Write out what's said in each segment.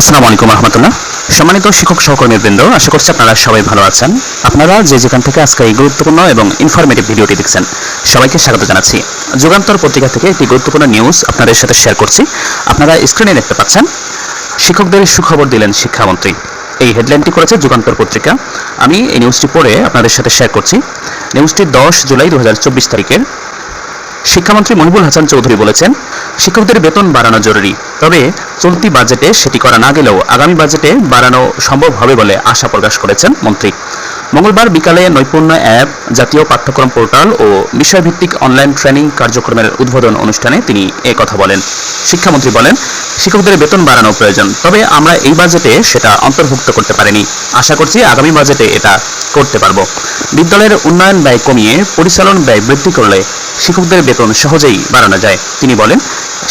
আসসালামু আলাইকুম রহমতুল্লাহ। সম্মানিত শিক্ষক সহকর্মী বৃন্দ আশা করছি আপনারা সবাই ভালো আছেন। আপনারা যে যেখান থেকে আজকে এই গুরুত্বপূর্ণ এবং ইনফরমেটিভ ভিডিওটি দেখছেন, সবাইকে স্বাগত জানাচ্ছি। যুগান্তর পত্রিকা থেকে একটি গুরুত্বপূর্ণ নিউজ আপনাদের সাথে শেয়ার করছি। আপনারা স্ক্রিনে দেখতে পাচ্ছেন, শিক্ষকদের সুখবর দিলেন শিক্ষামন্ত্রী। এই হেডলাইনটি করেছে যুগান্তর পত্রিকা। আমি এই নিউজটি পড়ে আপনাদের সাথে শেয়ার করছি। নিউজটি দশ জুলাই দু হাজার চব্বিশ তারিখের। শিক্ষামন্ত্রী মহিবুল হাসান চৌধুরী বলেছেন শিক্ষকদের বেতন বাড়ানো জরুরি। তবে চলতি বাজেটে সেটি করা না গেলেও আগামী বাজেটে বাড়ানো সম্ভব হবে বলে আশা প্রকাশ করেছেন মন্ত্রী। মঙ্গলবার বিকালে নৈপুণ্য অ্যাপ জাতীয় পাঠ্যক্রম পোর্টাল ও বিষয়ভিত্তিক অনলাইন ট্রেনিং কার্যক্রমের উদ্বোধন অনুষ্ঠানে তিনি কথা বলেন। শিক্ষামন্ত্রী বলেন, শিক্ষকদের বেতন বাড়ানো প্রয়োজন, তবে আমরা এই বাজেটে সেটা অন্তর্ভুক্ত করতে পারিনি। আশা করছি আগামী বাজেটে এটা করতে পারব। বিদ্যালয়ের উন্নয়ন ব্যয় কমিয়ে পরিচালন ব্যয় বৃদ্ধি করলে শিক্ষকদের বেতন সহজেই বাড়ানো যায়। তিনি বলেন,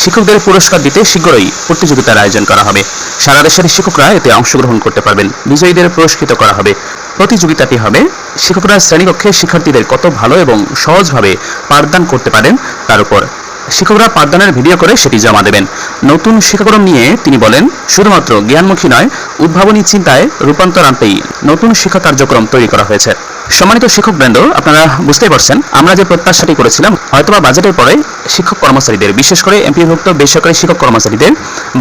শিক্ষকদের পুরস্কার দিতে শীঘ্রই প্রতিযোগিতার আয়োজন করা হবে। সারা দেশের শিক্ষকরা এতে অংশগ্রহণ করতে পারবেন। বিজয়ীদের পুরস্কৃত করা হবে। প্রতিযোগিতাটি হবে। শিক্ষকরা শ্রেণীকক্ষে শিক্ষার্থীদের কত ভালো এবং সহজভাবে পাঠদান করতে পারেন তার উপর। শিক্ষকরা পাঠদানের ভিডিও করে সেটি জমা দেবেন। নতুন শিক্ষাক্রম নিয়ে তিনি বলেন, শুধুমাত্র জ্ঞানমুখী নয়, উদ্ভাবনী চিন্তায় রূপান্তর আনতেই নতুন শিক্ষা কার্যক্রম তৈরি করা হয়েছে। সম্মানিত শিক্ষক বৃন্দ আপনারা বুঝতেই পারছেন, আমরা যে প্রত্যাশাটি করেছিলাম, হয়তোবা বাজেটের পরে শিক্ষক কর্মচারীদের, বিশেষ করে এমপিভুক্ত বেসরকারি শিক্ষক কর্মচারীদের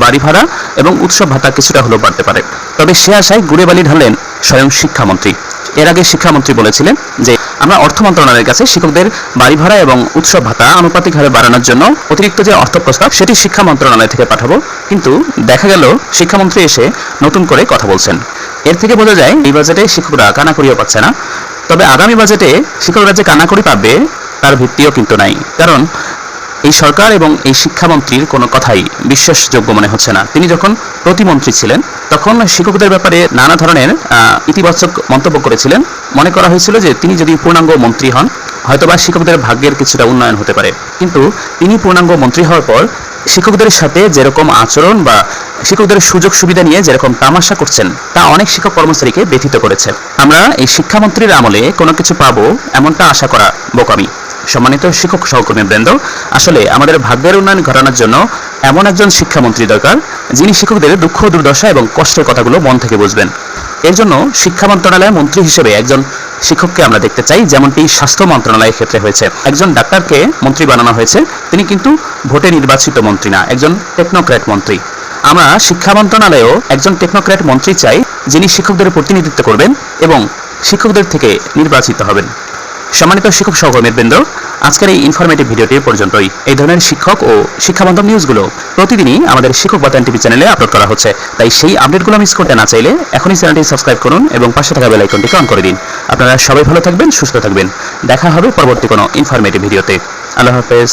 বাড়ি ভাড়া এবং উৎসব ভাতা কিছুটা হলেও বাড়তে পারে। তবে সে আশায় গুড়ে বালি ঢাললেন স্বয়ং শিক্ষামন্ত্রী। এর আগে শিক্ষামন্ত্রী বলেছিলেন যে, আমরা অর্থ মন্ত্রণালয়ের কাছে শিক্ষকদের বাড়ি ভাড়া এবং উৎসব ভাতা, আনুপাতিক হারে বাড়ানোর জন্য অতিরিক্ত যে অর্থ প্রস্তাব, সেটি শিক্ষা মন্ত্রণালয় থেকে পাঠাবো। কিন্তু দেখা গেল, শিক্ষামন্ত্রী এসে নতুন করে কথা বলছেন। এর থেকে বোঝা যায়, এই বাজেটে শিক্ষকরা কানাকড়িও পাচ্ছে না। তবে আগামী বাজেটে শিক্ষকরা যে কানাকড়ি পাবে, তার ভিত্তিও কিন্তু নাই। কারণ এই সরকার এবং এই শিক্ষামন্ত্রীর কোনো কথাই বিশ্বাসযোগ্য মনে হচ্ছে না। তিনি যখন প্রতিমন্ত্রী ছিলেন, তখন শিক্ষকদের ব্যাপারে নানা ধরনের ইতিবাচক মন্তব্য করেছিলেন। মনে করা হয়েছিল যে তিনি যদি পূর্ণাঙ্গ মন্ত্রী হন, হয়তোবা শিক্ষকদের ভাগ্যের কিছুটা উন্নয়ন হতে পারে। কিন্তু তিনি পূর্ণাঙ্গ মন্ত্রী হওয়ার পর শিক্ষকদের সাথে যেরকম আচরণ বা শিক্ষকদের সুযোগ সুবিধা নিয়ে যেরকম তামাশা করছেন, তা অনেক শিক্ষক কর্মচারীকে ব্যথিত করেছে। আমরা এই শিক্ষামন্ত্রীর আমলে কোনো কিছু পাবো, এমনটা আশা করা বোকামি। সম্মানিত শিক্ষক সহকর্মী বৃন্দ, আসলে আমাদের ভাগ্যের উন্নয়ন ঘটানোর জন্য এমন একজন শিক্ষামন্ত্রী দরকার, যিনি শিক্ষকদের দুঃখ, দুর্দশা এবং কষ্টের কথাগুলো মন থেকে বুঝবেন। এর জন্য শিক্ষা মন্ত্রণালয়ের মন্ত্রী হিসেবে একজন শিক্ষককে আমরা দেখতে চাই, যেমনটি স্বাস্থ্য মন্ত্রণালয়ের ক্ষেত্রে হয়েছে। একজন ডাক্তারকে মন্ত্রী বানানো হয়েছে, তিনি কিন্তু ভোটে নির্বাচিত মন্ত্রী না, একজন টেকনোক্র্যাট মন্ত্রী। আমরা শিক্ষা মন্ত্রণালয়েও একজন টেকনোক্র্যাট মন্ত্রী চাই, যিনি শিক্ষকদের প্রতিনিধিত্ব করবেন এবং শিক্ষকদের থেকে নির্বাচিত হবেন। সম্মানিত শিক্ষক সহকর্মীবৃন্দ আজকের এই ইনফরমেটিভ ভিডিওটি পর্যন্তই। এই ধরনের শিক্ষক ও শিক্ষাবান্ধব নিউজগুলো প্রতিদিনই আমাদের শিক্ষক বাতায়ন টিভি চ্যানেলে আপলোড করা হচ্ছে। তাই সেই আপডেটগুলো মিস করতে না চাইলে এখনই চ্যানেলটি সাবস্ক্রাইব করুন এবং পাশে থাকা বেল আইকনটিকে অন করে দিন। আপনারা সবাই ভালো থাকবেন, সুস্থ থাকবেন। দেখা হবে পরবর্তী কোনো ইনফরমেটিভ ভিডিওতে। আল্লাহ হাফেজ।